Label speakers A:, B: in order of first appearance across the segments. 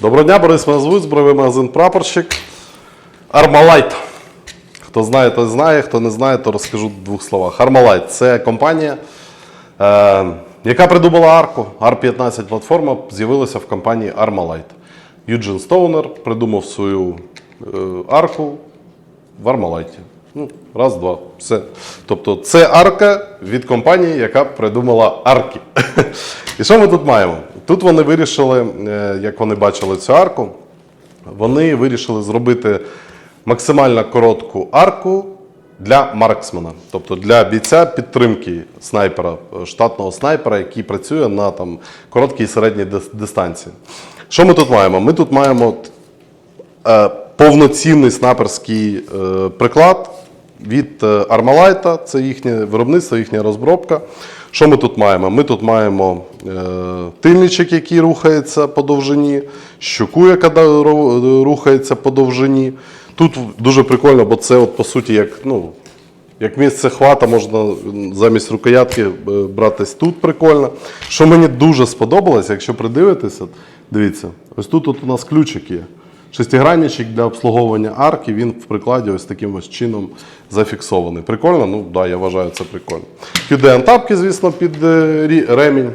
A: Доброго дня, Борис мене звуть, збройний магазин Прапорщик. Армалайт. Хто знає, той знає, хто не знає, то розкажу в двох словах. Армалайт це компанія, е, яка придумала арку. R15 платформа з'явилася в компанії Armalite. Юджин Стоунер придумав свою е, арку в Армалайті. Ну, раз, два, все. Тобто це арка від компанії, яка придумала арки. І що ми тут маємо? Тут вони вирішили, е, як вони бачили цю арку, вони вирішили зробити максимально коротку арку для марксмена, тобто для бійця підтримки снайпера, штатного снайпера, який працює на там, короткій і середній дистанції. Що ми тут маємо? Ми тут маємо е, повноцінний снайперський е, приклад від е, Armalite, це їхнє виробництво, їхня розробка. Що ми тут маємо? Ми тут маємо е, тильничок, який рухається по довжині, щуку, яка рухається по довжині. Тут дуже прикольно, бо це от, по суті як, ну, як місце хвата можна замість рукоятки е, братись тут прикольно. Що мені дуже сподобалось, якщо придивитися, дивіться, ось тут от у нас ключик є. Шестигранничок для обслуговування арки, він в прикладі ось таким ось чином зафіксований. Прикольно? Ну да, я вважаю це прикольно. QDN тапки, звісно, під е, ремінь.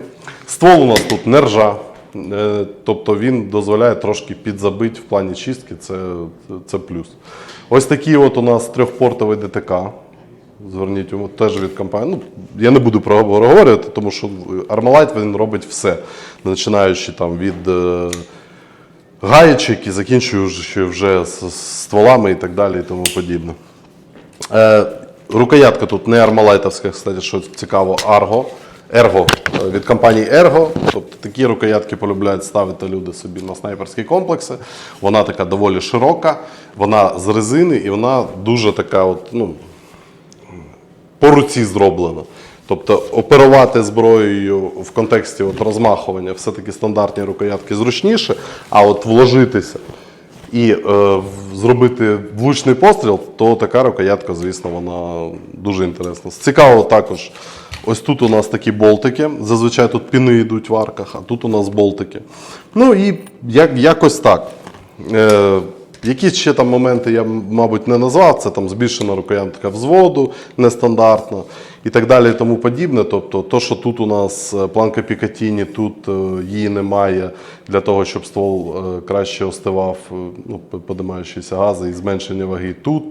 A: Ствол у нас тут не ржа. Е, Тобто він дозволяє трошки підзабити в плані чистки, це, це плюс. Ось такий от у нас трьохпортовий ДТК. Зверніть увагу, теж від компанії. Ну, я не буду про- проговорювати, тому що Armalite він робить все, починаючи там від гаєчок і закінчуючи вже з, стволами і так далі і тому подібне. Е, рукоятка тут не армалайтовська, кстати, що цікаво, Argo. Ergo е, від компанії Ergo. Тобто такі рукоятки полюбляють ставити люди собі на снайперські комплекси. Вона така доволі широка, вона з резини і вона дуже така, от, ну, по руці зроблена. Тобто оперувати зброєю в контексті от розмахування все-таки стандартні рукоятки зручніше, а от вложитися і е, зробити влучний постріл, то така рукоятка, звісно, вона дуже інтересна. Цікаво також, ось тут у нас такі болтики. Зазвичай тут піни йдуть в арках, а тут у нас болтики. Ну і як, якось так. Е, Якісь ще там моменти я, мабуть, не назвав. Це там збільшена рукоятка взводу, нестандартна і так далі, і тому подібне. Тобто, то, що тут у нас е, планка Пікатіні, тут е, її немає для того, щоб ствол е, краще остивав, ну, подимаючися гази і зменшення ваги. Тут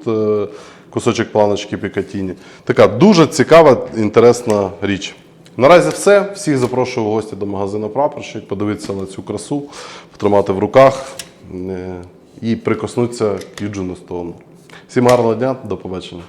A: кусочок планочки Пікатіні. Така дуже цікава, інтересна річ. Наразі все. Всіх запрошую в гості до магазину Прапорщик, подивитися на цю красу, потримати в руках і прикоснутися к Юджину Стоуну. Всім гарного дня, до побачення.